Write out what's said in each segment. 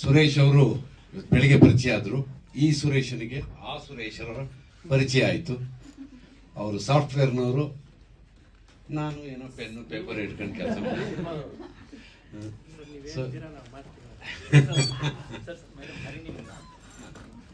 ಸುರೇಶ್ ಅವರು ಬೆಳಿಗ್ಗೆ ಪರಿಚಯ ಆದರು. ಈ ಸುರೇಶನಿಗೆ ಆ ಸುರೇಶರ ಪರಿಚಯ ಆಯಿತು. ಅವರು ಸಾಫ್ಟ್ವೇರ್ನವರು. ನಾನು ಏನೋ ಪೆನ್ನು, ಪೇಪರ್ ಇಟ್ಕೊಂಡು ಕೆಲಸ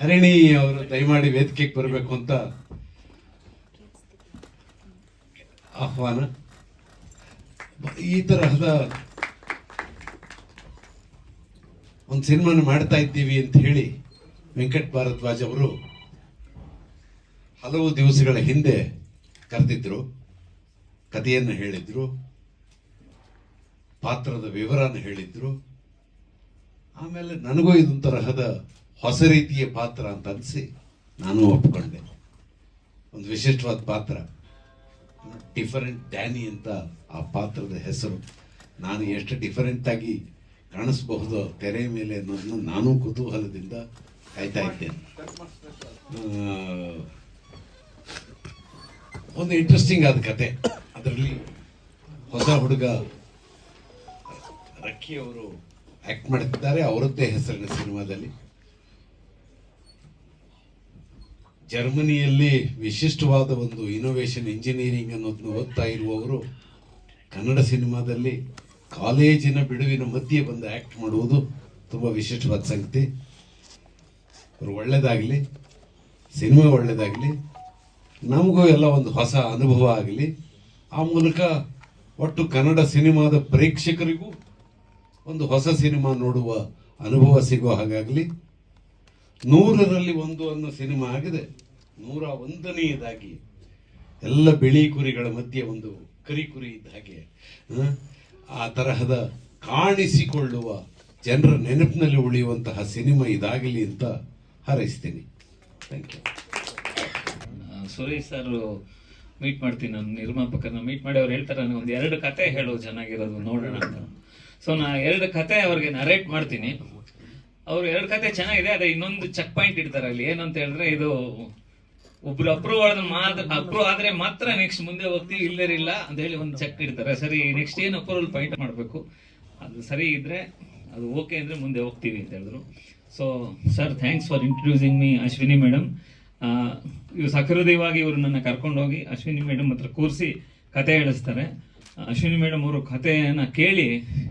ಹರಿಣಿ ಅವರು ದಯಮಾಡಿ ವೇದಿಕೆಗೆ ಬರಬೇಕು ಅಂತ ಆಹ್ವಾನ. ಈ ತರಹದ ಒಂದು ಸಿನಿಮಾನ ಮಾಡ್ತಾ ಇದ್ದೀವಿ ಅಂತ ಹೇಳಿ ವೆಂಕಟ್ ಭಾರದ್ವಾಜ್ ಅವರು ಹಲವು ದಿವಸಗಳ ಹಿಂದೆ ಕರೆದಿದ್ರು, ಕಥೆಯನ್ನು ಹೇಳಿದ್ರು, ಪಾತ್ರದ ವಿವರನ ಹೇಳಿದ್ರು. ಆಮೇಲೆ ನನಗೂ ಇದೊಂದು ತರಹದ ಹೊಸ ರೀತಿಯ ಪಾತ್ರ ಅಂತ ಅನಿಸಿ ನಾನು ಒಪ್ಕೊಂಡೆ. ಒಂದು ವಿಶಿಷ್ಟವಾದ ಪಾತ್ರ. ಡಿಫರೆಂಟ್ ಡ್ಯಾನಿ ಅಂತ ಆ ಪಾತ್ರದ ಹೆಸರು. ನಾನು ಎಷ್ಟು ಡಿಫರೆಂಟ್ ಆಗಿ ಕಾಣಿಸಬಹುದು ತೆರೆ ಮೇಲೆ ಅನ್ನೋದನ್ನ ನಾನು ಕುತೂಹಲದಿಂದ ಕಾಯ್ತಾ ಇದ್ದೇನೆ. ಒಂದು ಇಂಟ್ರೆಸ್ಟಿಂಗ್ ಆದ ಕತೆ. ಅದರಲ್ಲಿ ಹೊಸ ಹುಡುಗ ರಕ್ಕಿ ಅವರು ಆಕ್ಟ್ ಮಾಡ್ತಿದ್ದಾರೆ. ಅವರದ್ದೇ ಹೆಸರಿನ ಸಿನಿಮಾದಲ್ಲಿ. ಜರ್ಮನಿಯಲ್ಲಿ ವಿಶಿಷ್ಟವಾದ ಒಂದು ಇನೋವೇಷನ್ ಇಂಜಿನಿಯರಿಂಗ್ ಅನ್ನೋದನ್ನ ಓದ್ತಾ ಇರುವವರು ಕನ್ನಡ ಸಿನಿಮಾದಲ್ಲಿ ಕಾಲೇಜಿನ ಬಿಡುವಿನ ಮಧ್ಯೆ ಬಂದು ಆಕ್ಟ್ ಮಾಡುವುದು ತುಂಬ ವಿಶಿಷ್ಟವಾದ ಸಂಗತಿ. ಅವರು ಒಳ್ಳೆಯದಾಗಲಿ ಸಿನಿಮಾ ಒಳ್ಳೆಯದಾಗಲಿ ನಮಗೂ ಎಲ್ಲ ಒಂದು ಹೊಸ ಅನುಭವ ಆಗಲಿ, ಆ ಮೂಲಕ ಒಟ್ಟು ಕನ್ನಡ ಸಿನಿಮಾದ ಪ್ರೇಕ್ಷಕರಿಗೂ ಒಂದು ಹೊಸ ಸಿನಿಮಾ ನೋಡುವ ಅನುಭವ ಸಿಗೋ ಹಾಗಾಗಲಿ, ನೂರರಲ್ಲಿ ಒಂದು ಅನ್ನೋ ಸಿನಿಮಾ ಆಗಿದೆ. ನೂರ ಒಂದನೆಯದಾಗಿ ಎಲ್ಲ ಬಿಳಿ ಕುರಿಗಳ ಮಧ್ಯೆ ಒಂದು ಕರಿ ಕುರಿ ಇದ್ದ ಹಾಗೆ. ಆ, ತರಹದ ಕಾಣಿಸಿಕೊಳ್ಳುವ ಜನರ ನೆನಪಿನಲ್ಲಿ ಉಳಿಯುವಂತಹ ಸಿನಿಮಾ ಇದಾಗಲಿ ಅಂತ ಹಾರೈಸ್ತೀನಿ. Thank you Suresh sir meet ಮಾಡ್ತೀನಿ ನಾನು ನಿರ್ಮಾಪಕರನ್ನ ಮೀಟ್ ಮಾಡಿ ಅವ್ರು ಹೇಳ್ತಾರೆ ನನಗೆ ಒಂದು ಎರಡು ಕತೆ ಹೇಳು ಚೆನ್ನಾಗಿರೋದು ನೋಡೋಣ ಅಂತ. ಸೊ ನಾ ಎರಡು ಕತೆ ಅವ್ರಿಗೆ ನರೇಟ್ ಮಾಡ್ತೀನಿ. ಅವ್ರು ಎರಡು ಕತೆ ಚೆನ್ನಾಗಿದೆ ಅದೇ ಇನ್ನೊಂದು ಚೆಕ್ ಪಾಯಿಂಟ್ ಇಡ್ತಾರೆ ಅಲ್ಲಿ. ಏನಂತ ಹೇಳಿದ್ರೆ ಇದು ಒಬ್ರು ಅಪ್ರೂವ್ ಮಾತ್ರ ಅಪ್ರೂವ್ ಆದ್ರೆ ಮಾತ್ರ ನೆಕ್ಸ್ಟ್ ಮುಂದೆ ಹೋಗ್ತೀವಿ, ಇಲ್ಲದಿಲ್ಲ ಅಂತ ಹೇಳಿ ಒಂದು ಚೆಕ್ ಇಡ್ತಾರೆ. ಸರಿ ನೆಕ್ಸ್ಟ್ ಏನು ಅಪ್ರೂವಲ್ ಫೈಟ್ ಮಾಡಬೇಕು? ಅದು ಸರಿ ಇದ್ರೆ, ಅದು ಓಕೆ ಅಂದ್ರೆ ಮುಂದೆ ಹೋಗ್ತೀವಿ ಅಂತ ಹೇಳಿದ್ರು. So sir thanks for introducing me Ashwini madam ಇವ್ರು ಸಕೃದಯವಾಗಿ ಇವರು ನನ್ನ ಕರ್ಕೊಂಡೋಗಿ ಅಶ್ವಿನಿ ಮೇಡಮ್ ಹತ್ರ ಕೂರಿಸಿ ಕತೆ ಹೇಳಿಸ್ತಾರೆ. ಅಶ್ವಿನಿ ಮೇಡಮ್ ಅವರು ಕಥೆಯನ್ನ ಕೇಳಿ,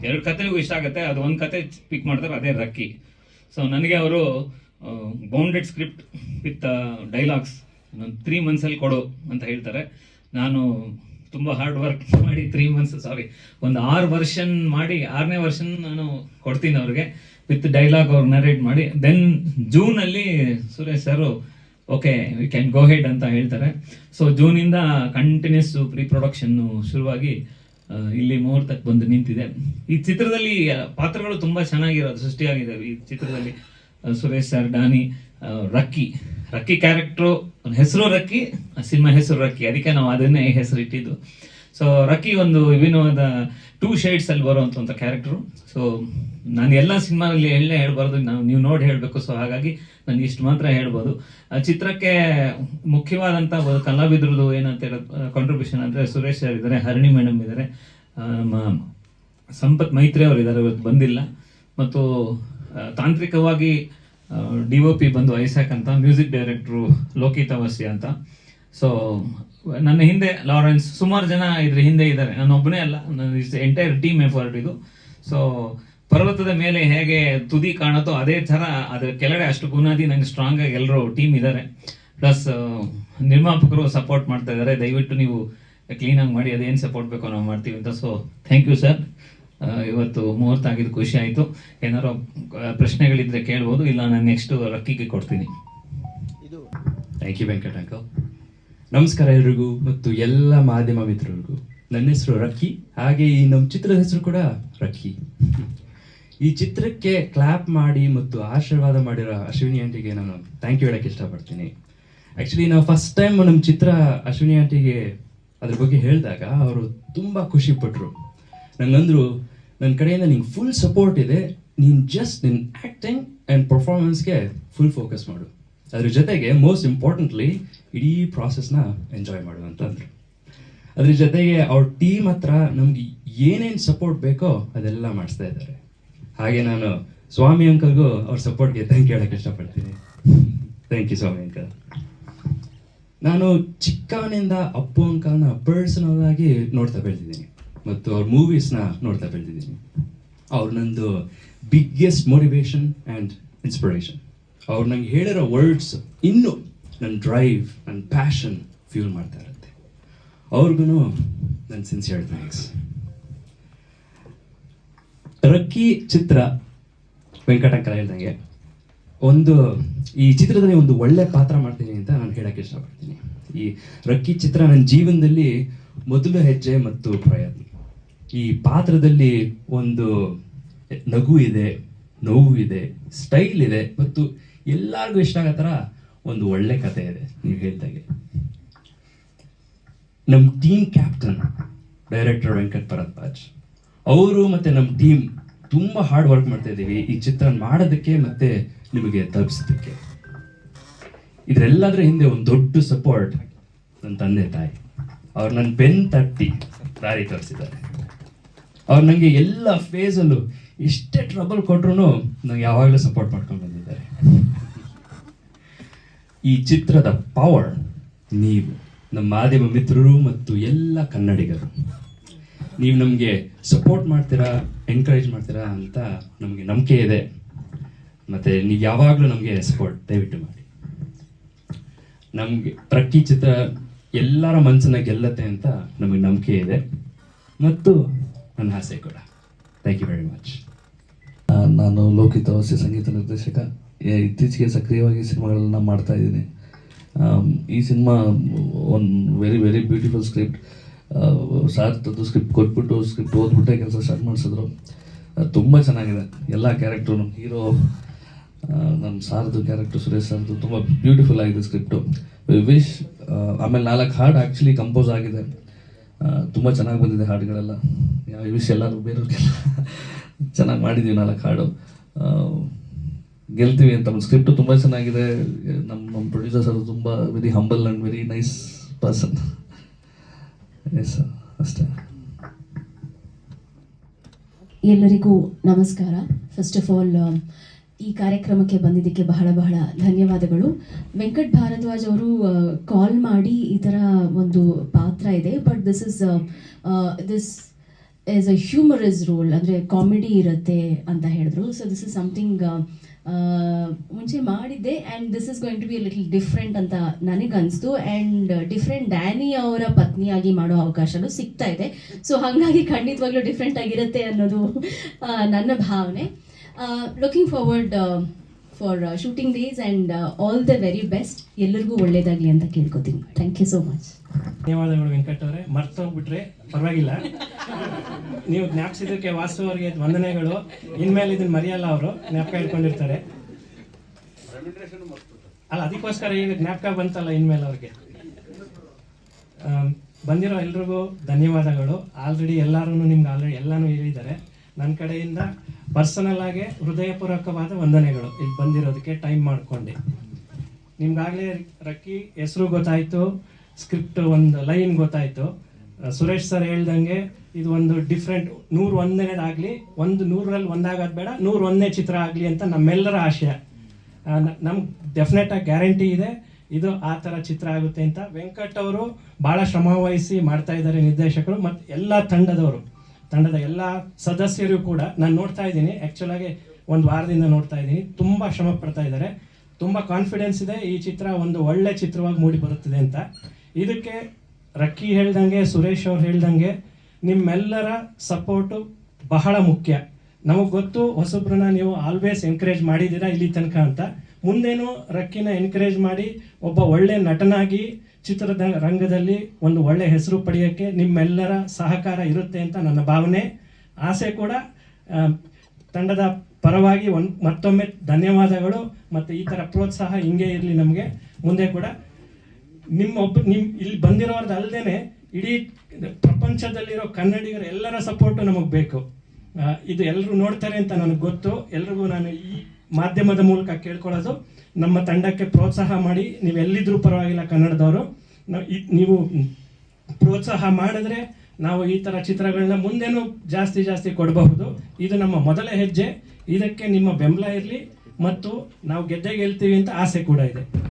ಎರಡು ಕಥೆಗೂ ಇಷ್ಟ ಆಗುತ್ತೆ, ಅದು ಒಂದು ಕತೆ ಪಿಕ್ ಮಾಡ್ತಾರೆ, ಅದೇ ರಕ್ಕಿ. ಸೊ ನನಗೆ ಅವರು ಬೌಂಡೆಡ್ ಸ್ಕ್ರಿಪ್ಟ್ ವಿತ್ ಡೈಲಾಗ್ಸ್ ನಾನು ತ್ರೀ ಮಂತ್ಸಲ್ಲಿ ಕೊಡು ಅಂತ ಹೇಳ್ತಾರೆ. ನಾನು ತುಂಬ ಹಾರ್ಡ್ ವರ್ಕ್ ಮಾಡಿ ತ್ರೀ ಮಂತ್ಸ್ ಸಾರಿ ಒಂದು ಆರು ವರ್ಷನ್ ಮಾಡಿ, ಆರನೇ ವರ್ಷನ್ ನಾನು ಕೊಡ್ತೀನಿ ಅವ್ರಿಗೆ ವಿತ್ ಡೈಲಾಗ್ ಅವ್ರು ನರೇಟ್ ಮಾಡಿ. Then ಜೂನಲ್ಲಿ Suresh sir okay we can go ahead ಅಂತ ಹೇಳ್ತಾರೆ. ಸೊ ಜೂನಿಂದ ಕಂಟಿನ್ಯೂಸ್ ಪ್ರೀ ಪ್ರೊಡಕ್ಷನ್ನು ಶುರುವಾಗಿ ಇಲ್ಲಿ ಮುಹೂರ್ತಕ್ಕೆ ಬಂದು ನಿಂತಿದೆ. ಈ ಚಿತ್ರದಲ್ಲಿ ಪಾತ್ರಗಳು ತುಂಬ ಚೆನ್ನಾಗಿರೋದು, ಸೃಷ್ಟಿಯಾಗಿದ್ದಾವೆ. ಈ ಚಿತ್ರದಲ್ಲಿ ಸುರೇಶ್ ಸರ್, ಡಾನಿ ರಕ್ಕಿ. ರಕ್ಕಿ ಕ್ಯಾರೆಕ್ಟ್ರು ಹೆಸರು ರಕ್ಕಿ ಸಿನಿಮಾ ಹೆಸರು ರಕ್ಕಿ. ಅದಕ್ಕೆ ನಾವು ಅದನ್ನೇ ಹೆಸರು ಇಟ್ಟಿದ್ದು. ಸೊ ರಕ್ಕಿ ಒಂದು ವಿಭಿನ್ನವಾದ ಟೂ ಶೇಡ್ಸ್ ಅಲ್ಲಿ ಬರುವಂತ ಒಂದು ಕ್ಯಾರೆಕ್ಟರ್ ಸೊ ನಾನು ಎಲ್ಲ ಸಿನಿಮಾದಲ್ಲಿ ಎಳ್ಳೆ ಹೇಳ್ಬಾರ್ದು. ನಾವು, ನೀವು ನೋಡಿ ಹೇಳಬೇಕು. ಸೊ ಹಾಗಾಗಿ ನಾನು ಇಷ್ಟು ಮಾತ್ರ ಹೇಳ್ಬೋದು. ಚಿತ್ರಕ್ಕೆ ಮುಖ್ಯವಾದಂಥ ಒಂದು ಕಲಾವಿದ್ರದ್ದು ಏನಂತ ಕಾಂಟ್ರಿಬ್ಯೂಷನ್ ಅಂದರೆ ಸುರೇಶ್ ಸರ್ ಇದ್ದಾರೆ ಹರಣಿ ಮೇಡಮ್ ಇದ್ದಾರೆ ನಮ್ಮ ಸಂಪತ್ ಮೈತ್ರಿ ಅವರು ಇದ್ದಾರೆ ಇವತ್ತು ಬಂದಿಲ್ಲ. ಮತ್ತು ತಾಂತ್ರಿಕವಾಗಿ ಡಿ ಒ ಪಿ ಬಂದು ಐಸಾಕ್ ಅಂತ, ಮ್ಯೂಸಿಕ್ ಡೈರೆಕ್ಟ್ರು ಲೋಕಿತಾ ವಸಿ ಅಂತ. ಸೊ ನನ್ನ ಹಿಂದೆ ಲಾರೆನ್ಸ್, ಸುಮಾರು ಜನ ಇದ್ರ ಹಿಂದೆ ಇದ್ದಾರೆ. ನಾನು ಒಬ್ಬನೇ ಅಲ್ಲ ಎಂಟೈರ್ ಟೀಮ್ ಎಫರ್ಟ್ ಇದು. ಸೊ ಪರ್ವತದ ಮೇಲೆ ಹೇಗೆ ತುದಿ ಕಾಣುತ್ತೋ ಅದೇ ಥರ ಅದರ ಕೆಳಗಡೆ ಅಷ್ಟು ಬುನಾದಿ ನಂಗೆ ಸ್ಟ್ರಾಂಗ್ ಆಗಿ ಎಲ್ಲರೂ ಟೀಮ್ ಇದ್ದಾರೆ. ಪ್ಲಸ್ ನಿರ್ಮಾಪಕರು ಸಪೋರ್ಟ್ ಮಾಡ್ತಾ ಇದ್ದಾರೆ. ದಯವಿಟ್ಟು ನೀವು ಕ್ಲೀನಾಗಿ ಮಾಡಿ, ಅದೇನು ಸಪೋರ್ಟ್ ಬೇಕೋ ನಾವು ಮಾಡ್ತೀವಿ ಅಂತ. ಸೊ ಥ್ಯಾಂಕ್ ಯು ಸರ್ ಇವತ್ತು ಮುಹೂರ್ತ ಆಗಿದ್ದು ಖುಷಿ ಆಯಿತು. ಏನಾರು ಪ್ರಶ್ನೆಗಳಿದ್ರೆ ಕೇಳ್ಬೋದು. ಇಲ್ಲ ನಾನು ನೆಕ್ಸ್ಟ್ ರಕ್ಕಿಗೆ ಕೊಡ್ತೀನಿ. ಇದು. ಥ್ಯಾಂಕ್ ಯು ವೆಂಕಟಂಕ ನಮಸ್ಕಾರ ಎಲ್ರಿಗೂ ಮತ್ತು ಎಲ್ಲ ಮಾಧ್ಯಮ ಮಿತ್ರರಿಗೂ. ನನ್ನ ಹೆಸರು ರಕ್ಕಿ. ಹಾಗೆ ಈ ನಮ್ಮ ಚಿತ್ರದ ಹೆಸರು ಕೂಡ ರಕ್ಕಿ. ಈ ಚಿತ್ರಕ್ಕೆ ಕ್ಲಾಪ್ ಮಾಡಿ ಮತ್ತು ಆಶೀರ್ವಾದ ಮಾಡಿರೋ ಅಶ್ವಿನಿ ಆಂಟಿಗೆ ನಾನು ಥ್ಯಾಂಕ್ ಯು ಹೇಳಕ್ಕೆ ಇಷ್ಟಪಡ್ತೀನಿ. ಆ್ಯಕ್ಚುಲಿ ನಾವು ಫಸ್ಟ್ ಟೈಮ್ ನಮ್ಮ ಚಿತ್ರ ಅಶ್ವಿನಿ ಆಂಟಿಗೆ ಅದ್ರ ಬಗ್ಗೆ ಹೇಳಿದಾಗ ಅವರು ತುಂಬ ಖುಷಿ ಪಟ್ಟರು ನಂಗಂದ್ರು ನನ್ನ ಕಡೆಯಿಂದ ನಿಂಗೆ ಫುಲ್ ಸಪೋರ್ಟ್ ಇದೆ, ನೀನು ಜಸ್ಟ್ ನಿನ್ನ ಆ್ಯಕ್ಟಿಂಗ್ ಆ್ಯಂಡ್ ಪರ್ಫಾರ್ಮೆನ್ಸ್ಗೆ ಫುಲ್ ಫೋಕಸ್ ಮಾಡು. ಅದ್ರ ಜೊತೆಗೆ ಮೋಸ್ಟ್ ಇಂಪಾರ್ಟೆಂಟ್ಲಿ ಇಡೀ ಪ್ರಾಸೆಸ್ನ ಎಂಜಾಯ್ ಮಾಡು ಅಂತಂದ್ರು. ಅದ್ರ ಜೊತೆಗೆ ಅವ್ರ ಟೀಮ್ ಹತ್ರ ನಮ್ಗೆ ಏನೇನು ಸಪೋರ್ಟ್ ಬೇಕೋ ಅದೆಲ್ಲ ಮಾಡಿಸ್ತಾ ಇದ್ದಾರೆ ಹಾಗೆ ನಾನು ಸ್ವಾಮಿ ಅಂಕಲ್ಗೂ ಅವ್ರ ಸಪೋರ್ಟ್ಗೆ ಥ್ಯಾಂಕ್ ಹೇಳಕ್ಕೆ ಇಷ್ಟಪಡ್ತೀನಿ. Thank you Swamy uncle. ನಾನು ಚಿಕ್ಕವನಿಂದ ಅಪ್ಪು ಅಂಕಲ್ನ ಪರ್ಸನಲ್ ಆಗಿ ನೋಡ್ತಾ ಬೆಳೆದಿದ್ದೀನಿ. ಮತ್ತು ಅವ್ರ ಮೂವೀಸ್ನ ನೋಡ್ತಾ ಬೆಳೆದಿದ್ದೀನಿ. ಅವ್ರು ನಂದು ಬಿಗ್ಗೆಸ್ಟ್ ಮೋಟಿವೇಶನ್ ಆ್ಯಂಡ್ ಇನ್ಸ್ಪಿರೇಷನ್ ಅವ್ರು ನಂಗೆ ಹೇಳಿರೋ ವರ್ಡ್ಸ್ ಇನ್ನೂ ನನ್ನ ಡ್ರೈವ್ ನನ್ನ ಪ್ಯಾಷನ್ ಫ್ಯೂಲ್ ಮಾಡ್ತಾ ಇರುತ್ತೆ. ಅವ್ರಿಗೂ ನನ್ನ ಸಿನ್ಸಿಯರ್ ಥ್ಯಾಂಕ್ಸ್ ರಕ್ಕಿ ಚಿತ್ರ ವೆಂಕಟಂಕರ ಹೇಳ್ದಂಗೆ, ಒಂದು ಈ ಚಿತ್ರದಲ್ಲಿ ಒಂದು ಒಳ್ಳೆ ಪಾತ್ರ ಮಾಡ್ತೀನಿ ಅಂತ ನಾನು ಹೇಳಕ್ಕೆ ಇಷ್ಟಪಡ್ತೀನಿ. ಈ ರಕ್ಕಿ ಚಿತ್ರ ನನ್ನ ಜೀವನದಲ್ಲಿ ಮೊದಲ ಹೆಜ್ಜೆ ಮತ್ತು ಪ್ರಯತ್ನ. ಈ ಪಾತ್ರದಲ್ಲಿ ಒಂದು ನಗು ಇದೆ, ನೋವು ಇದೆ ಸ್ಟೈಲ್ ಇದೆ, ಮತ್ತು ಎಲ್ಲರಿಗೂ ಇಷ್ಟ ಆಗೋ ಥರ ಒಂದು ಒಳ್ಳೆ ಕತೆ ಇದೆ, ನೀವು ಹೇಳ್ದಾಗೆ ನಮ್ಮ team captain director Venkat Bharadwaj, ಅವರು ಮತ್ತೆ ನಮ್ಮ ಟೀಮ್ ತುಂಬ ಹಾರ್ಡ್ ವರ್ಕ್ ಮಾಡ್ತಾ ಇದ್ದೀವಿ. ಈ ಚಿತ್ರ ಮಾಡೋದಕ್ಕೆ ಮತ್ತೆ ನಿಮಗೆ ತಲುಪಿಸೋದಕ್ಕೆ. ಇದರೆಲ್ಲದರ ಹಿಂದೆ ಒಂದು ದೊಡ್ಡ ಸಪೋರ್ಟ್ ನನ್ನ ತಂದೆ ತಾಯಿ. ಅವ್ರು ನನ್ನ ಬೆನ್ ತಟ್ಟಿ ದಾರಿ ತೋರಿಸಿದ್ದಾರೆ. ಅವ್ರು ನನಗೆ ಎಲ್ಲ ಫೇಸಲ್ಲೂ ಎಷ್ಟೇ ಟ್ರಬಲ್ ಕೊಟ್ರು ನಂಗೆ ಯಾವಾಗಲೂ ಸಪೋರ್ಟ್ ಮಾಡ್ಕೊಂಡು ಬಂದಿದ್ದಾರೆ. ಈ ಚಿತ್ರದ ಪವರ್ ನೀವು, ನಮ್ಮ ಮಾಧ್ಯಮ ಮಿತ್ರರು ಮತ್ತು ಎಲ್ಲ ಕನ್ನಡಿಗರು. ನೀವು ನಮಗೆ ಸಪೋರ್ಟ್ ಮಾಡ್ತೀರಾ ಎನ್ಕರೇಜ್ ಮಾಡ್ತೀರಾ ಅಂತ ನಮಗೆ ನಂಬಿಕೆ ಇದೆ. ಮತ್ತು ನೀವು ಯಾವಾಗಲೂ ನಮಗೆ ಸಪೋರ್ಟ್ ದಯವಿಟ್ಟು ಮಾಡಿ. ನಮಗೆ ಪ್ರತಿ ಚಿತ್ರ ಎಲ್ಲರ ಮನಸ್ಸನ್ನ ಗೆಲ್ಲತ್ತೆ ಅಂತ ನಮಗೆ ನಂಬಿಕೆ ಇದೆ. ಮತ್ತು ನನ್ನ ಆಸೆ ಕೂಡ ಥ್ಯಾಂಕ್ ಯು ವೆರಿ ಮಚ್ ನಾನು ಲೋಕಿತ್ ಅವಸ್ಥೆ ಸಂಗೀತ ನಿರ್ದೇಶಕ. ಇತ್ತೀಚೆಗೆ ಸಕ್ರಿಯವಾಗಿ ಸಿನಿಮಾಗಳನ್ನ ಮಾಡ್ತಾ ಇದ್ದೀನಿ. ಈ cinema one very very beautiful script sir ತಂದು ಸ್ಕ್ರಿಪ್ಟ್ ಕೊಟ್ಬಿಟ್ಟು ಸ್ಕ್ರಿಪ್ಟ್ ಓದ್ಬಿಟ್ಟೆ ಕೆಲಸ ಸ್ಟಾರ್ಟ್ ಮಾಡಿಸಿದ್ರು. ತುಂಬ ಚೆನ್ನಾಗಿದೆ. ಎಲ್ಲ ಕ್ಯಾರೆಕ್ಟ್ರು ಹೀರೋ ನಮ್ಮ ಸಾರ್ದು ಕ್ಯಾರೆಕ್ಟರ್ ಸುರೇಶ್ ಸರ್ದು ತುಂಬ ಬ್ಯೂಟಿಫುಲ್ ಆಗಿದೆ ಸ್ಕ್ರಿಪ್ಟು ವಿಶ್ ಆಮೇಲೆ ನಾಲ್ಕು ಹಾಡು ಆ್ಯಕ್ಚುಲಿ ಕಂಪೋಸ್ ಆಗಿದೆ. ತುಂಬ ಚೆನ್ನಾಗಿ ಬಂದಿದೆ ಹಾಡುಗಳೆಲ್ಲ. ವಿಷಯ ಎಲ್ಲರೂ ಬೇರೆಯವ್ರಿಗೆಲ್ಲ ಚೆನ್ನಾಗಿ ಮಾಡಿದ್ದೀವಿ ನಾಲ್ಕು ಹಾಡು. ಗೆಲ್ತೀವಿ ಅಂತ ಒಂದು ಸ್ಕ್ರಿಪ್ಟು ತುಂಬ ಚೆನ್ನಾಗಿದೆ. ನಮ್ಮ ನಮ್ಮ ಪ್ರೊಡ್ಯೂಸರ್ಸ್ ಅದು ತುಂಬ very humble and very nice person yes ಅಷ್ಟೇ. ಎಲ್ಲರಿಗೂ ನಮಸ್ಕಾರ. ಫಸ್ಟ್ ಆಫ್ ಆಲ್ ಈ ಕಾರ್ಯಕ್ರಮಕ್ಕೆ ಬಂದಿದ್ದಕ್ಕೆ ಬಹಳ ಬಹಳ ಧನ್ಯವಾದಗಳು. ವೆಂಕಟ್ ಭಾರದ್ವಾಜ್ ಅವರು ಕಾಲ್ ಮಾಡಿ ಈ ಥರ ಒಂದು ಪಾತ್ರ ಇದೆ. But this is this is a humorous role ಅಂದರೆ ಕಾಮಿಡಿ ಇರುತ್ತೆ ಅಂತ ಹೇಳಿದ್ರು. ಸೊ ದಿಸ್ ಇಸ್ ಸಮಥಿಂಗ್ ಮುಂಚೆ ಮಾಡಿದ್ದೆ. And this is going to be little different ಅಂತ ನನಗೆ ಅನಿಸ್ತು ಆ್ಯಂಡ್ ಡಿಫ್ರೆಂಟ್ ಡ್ಯಾನಿ ಅವರ ಪತ್ನಿಯಾಗಿ ಮಾಡೋ ಅವಕಾಶನೂ ಸಿಗ್ತಾ ಇದೆ. ಸೊ ಹಾಗಾಗಿ ಖಂಡಿತವಾಗ್ಲೂ ಡಿಫ್ರೆಂಟ್ ಆಗಿರುತ್ತೆ ಅನ್ನೋದು ನನ್ನ ಭಾವನೆ. Looking forward for shooting days and all the very best ಎಲ್ಲರಿಗೂ ಒಳ್ಳೇದಾಗಲಿ ಅಂತ ಕೇಳ್ಕೊತೀನಿ. ಥ್ಯಾಂಕ್ ಯು ಸೋ ಮಚ್ ಧನ್ಯವಾದಗಳು ವೆಂಕಟ್ ಅವರೇ. ಮರ್ತೋಗ್ಬಿಟ್ರೆ ಪರವಾಗಿಲ್ಲ. ನೀವು ಜ್ಞಾಪಿಸಿದ್ದಕ್ಕೆ ವಾಸು ಅವರಿಗೆ ವಂದನೆಗಳು. ಇನ್ಮೇಲೆ ಇದನ್ನ ಮರೆಯಲ್ಲ ಅವರು. ಜ್ಞಾಪಕ ಇಟ್ಕೊಂಡಿರ್ತಾರೆ. ಅಲ್ಲ, ಅದಕ್ಕೋಸ್ಕರ ಈಗ ಜ್ಞಾಪಕ ಬಂತಲ್ಲ ಇನ್ಮೇಲೆ ಅವ್ರಿಗೆ. ಬಂದಿರೋ ಎಲ್ರಿಗೂ ಧನ್ಯವಾದಗಳು. ಆಲ್ರೆಡಿ ಎಲ್ಲರೂ ನಿಮ್ಗೆ ಆಲ್ರೆಡಿ ಎಲ್ಲಾನು ಹೇಳಿದ್ದಾರೆ. ನನ್ನ ಕಡೆಯಿಂದ ಪರ್ಸನಲ್ ಆಗಿ ಹೃದಯಪೂರ್ವಕವಾದ ವಂದನೆಗಳು. ಇಲ್ಲಿ ಬಂದಿರೋದಕ್ಕೆ ಟೈಮ್ ಮಾಡ್ಕೊಂಡು. ನಿಮ್ಗಾಗಲೇ ರಕ್ಕಿ ಹೆಸರು ಗೊತ್ತಾಯ್ತು ಸ್ಕ್ರಿಪ್ಟ್ ಒಂದು ಲೈನ್ ಗೊತ್ತಾಯ್ತು. ಸುರೇಶ್ ಸರ್ ಹೇಳ್ದಂಗೆ ಇದು ಒಂದು ಡಿಫ್ರೆಂಟ್ ನೂರು ಒಂದನೇದಾಗಲಿ, ಒಂದು ನೂರಲ್ಲಿ ಒಂದಾಗೋದು ಬೇಡ, ನೂರ ಒಂದನೇ ಚಿತ್ರ ಆಗಲಿ ಅಂತ ನಮ್ಮೆಲ್ಲರ ಆಶಯ. ನಮ್ಗೆ ಡೆಫಿನೆಟ್ ಆಗಿ ಗ್ಯಾರಂಟಿ ಇದೆ, ಇದು ಆ ಥರ ಚಿತ್ರ ಆಗುತ್ತೆ ಅಂತ. ವೆಂಕಟ್ ಅವರು ಭಾಳ ಶ್ರಮ ವಹಿಸಿ ಮಾಡ್ತಾ ಇದ್ದಾರೆ ನಿರ್ದೇಶಕರು, ಮತ್ತು ಎಲ್ಲ ತಂಡದವರು. ತಂಡದ ಎಲ್ಲ ಸದಸ್ಯರು ಕೂಡ ನಾನು ನೋಡ್ತಾ ಇದ್ದೀನಿ. ಆ್ಯಕ್ಚುಲಾಗಿ ಒಂದು ವಾರದಿಂದ ನೋಡ್ತಾ ಇದ್ದೀನಿ. ತುಂಬ ಶ್ರಮ ಪಡ್ತಾ ಇದ್ದಾರೆ. ತುಂಬ ಕಾನ್ಫಿಡೆನ್ಸ್ ಇದೆ. ಈ ಚಿತ್ರ ಒಂದು ಒಳ್ಳೆ ಚಿತ್ರವಾಗಿ ಮೂಡಿ ಬರುತ್ತದೆ ಅಂತ. ಇದಕ್ಕೆ ರಕ್ಕಿ ಹೇಳ್ದಂಗೆ, ಸುರೇಶ್ ಅವ್ರು ಹೇಳ್ದಂಗೆ ನಿಮ್ಮೆಲ್ಲರ ಸಪೋರ್ಟು ಬಹಳ ಮುಖ್ಯ. ನಮಗೆ ಗೊತ್ತು ಹೊಸಬ್ರನ್ನ ನೀವು ಆಲ್ವೇಸ್ ಎನ್ಕರೇಜ್ ಮಾಡಿದ್ದೀರಾ ಇಲ್ಲಿ ತನಕ ಅಂತ. ಮುಂದೇನು ರಕ್ಕಿನ ಎನ್ಕರೇಜ್ ಮಾಡಿ ಒಬ್ಬ ಒಳ್ಳೆ ನಟನಾಗಿ ಚಿತ್ರದ ರಂಗದಲ್ಲಿ ಒಂದು ಒಳ್ಳೆ ಹೆಸರು ಪಡೆಯೋಕ್ಕೆ ನಿಮ್ಮೆಲ್ಲರ ಸಹಕಾರ ಇರುತ್ತೆ ಅಂತ ನನ್ನ ಭಾವನೆ. ಆಸೆ ಕೂಡ ತಂಡದ ಪರವಾಗಿ ಒಂದು ಮತ್ತೊಮ್ಮೆ ಧನ್ಯವಾದಗಳು ಮತ್ತು ಈ ಥರ ಪ್ರೋತ್ಸಾಹ ಹಿಂಗೆ ಇರಲಿ ನಮಗೆ. ಮುಂದೆ ಕೂಡ ನಿಮ್ಮ ಒಬ್ಬ ನಿಮ್ಮ ಇಲ್ಲಿ ಬಂದಿರೋರ್ದು ಅಲ್ಲದೇ ಇಡೀ ಪ್ರಪಂಚದಲ್ಲಿರೋ ಕನ್ನಡಿಗರ ಎಲ್ಲರ ಸಪೋರ್ಟು ನಮಗೆ ಬೇಕು. ಇದು ಎಲ್ಲರೂ ನೋಡ್ತಾರೆ ಅಂತ ನನಗೆ ಗೊತ್ತು. ಎಲ್ರಿಗೂ ನಾನು ಈ ಮಾಧ್ಯಮದ ಮೂಲಕ ಕೇಳ್ಕೊಳ್ಳೋದು. ನಮ್ಮ ತಂಡಕ್ಕೆ ಪ್ರೋತ್ಸಾಹ ಮಾಡಿ, ನೀವು ಎಲ್ಲಿದ್ರೂ ಪರವಾಗಿಲ್ಲ ಕನ್ನಡದವರು. ನಾವು ಪ್ರೋತ್ಸಾಹ ಮಾಡಿದ್ರೆ ನಾವು ಈ ಥರ ಚಿತ್ರಗಳನ್ನ ಮುಂದೇನೂ ಜಾಸ್ತಿ ಜಾಸ್ತಿ ಕೊಡಬಹುದು. ಇದು ನಮ್ಮ ಮೊದಲ ಹೆಜ್ಜೆ. ಇದಕ್ಕೆ ನಿಮ್ಮ ಬೆಂಬಲ ಇರಲಿ ಮತ್ತು ನಾವು ಗೆದ್ದೆ ಗೆಲ್ತೀವಿ ಅಂತ ಆಸೆ ಕೂಡ ಇದೆ.